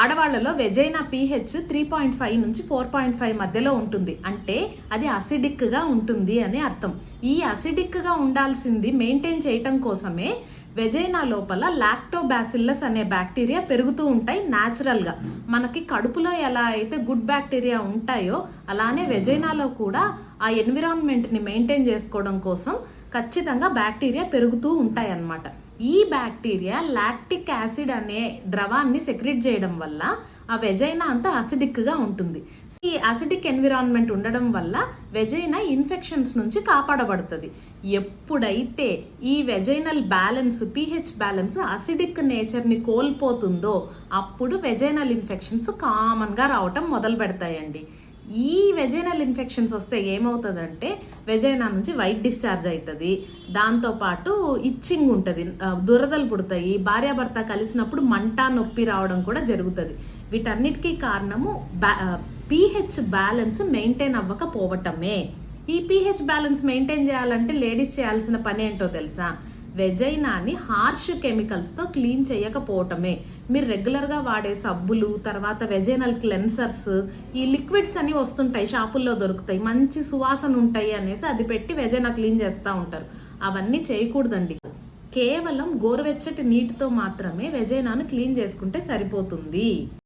ఆడవాళ్ళలో vagina pH three point five నుంచి four point five మధ్యలో ఉంటుంది. అంటే అది అసిడిక్గా ఉంటుంది అని అర్థం. ఈ అసిడిక్గా ఉండాల్సింది మెయింటైన్ చేయటం కోసమే వెజైనా లోపల లాక్టోబాసిల్లస్ అనే బ్యాక్టీరియా పెరుగుతూ ఉంటాయి న్యాచురల్గా. మనకి కడుపులో ఎలా అయితే గుడ్ బ్యాక్టీరియా ఉంటాయో అలానే వెజైనాలో కూడా ఆ ఎన్విరాన్మెంట్ని మెయింటైన్ చేసుకోవడం కోసం ఖచ్చితంగా బ్యాక్టీరియా పెరుగుతూ ఉంటాయి అన్నమాట ఈ బ్యాక్టీరియా లాక్టిక్ యాసిడ్ అనే ద్రవాన్ని సెక్రెట్ చేయడం వల్ల ఆ వెజైనా అంతా అసిడిక్గా ఉంటుంది. ఈ అసిడిక్ ఎన్విరాన్మెంట్ ఉండడం వల్ల వెజైనా ఇన్ఫెక్షన్స్ నుంచి కాపాడబడుతుంది. ఎప్పుడైతే ఈ vaginal balance pH balance acidic నేచర్ని కోల్పోతుందో అప్పుడు వెజైనల్ ఇన్ఫెక్షన్స్ కామన్గా రావటం మొదలు పెడతాయండి ఈ వెజైనల్ ఇన్ఫెక్షన్స్ వస్తే ఏమవుతుందంటే వెజైనా నుంచి వైట్ డిశ్చార్జ్ అవుతుంది దాంతోపాటు ఇచ్చింగ్ ఉంటుంది. దురదలు పుడతాయి. భార్యాభర్త కలిసినప్పుడు మంట నొప్పి రావడం కూడా జరుగుతుంది. వీటన్నిటికీ కారణము బ్యా పీహెచ్ బ్యాలెన్స్ మెయింటైన్ అవ్వకపోవటమే. ఈ పీహెచ్ బ్యాలెన్స్ మెయింటైన్ చేయాలంటే లేడీస్ చేయాల్సిన పని ఏంటో తెలుసా? వెజైనాని హార్ష్ కెమికల్స్తో క్లీన్ చేయకపోవటమే. మీరు రెగ్యులర్గా వాడే సబ్బులు తర్వాత వెజైనల్ క్లెన్సర్స్ ఈ లిక్విడ్స్ అని వస్తుంటాయి షాపుల్లో దొరుకుతాయి మంచి సువాసన ఉంటాయి అనేసి అది పెట్టి వెజైనా క్లీన్ చేస్తూ ఉంటారు. అవన్నీ చేయకూడదండి. కేవలం గోరువెచ్చటి నీటితో మాత్రమే వెజైనాను క్లీన్ చేసుకుంటే సరిపోతుంది.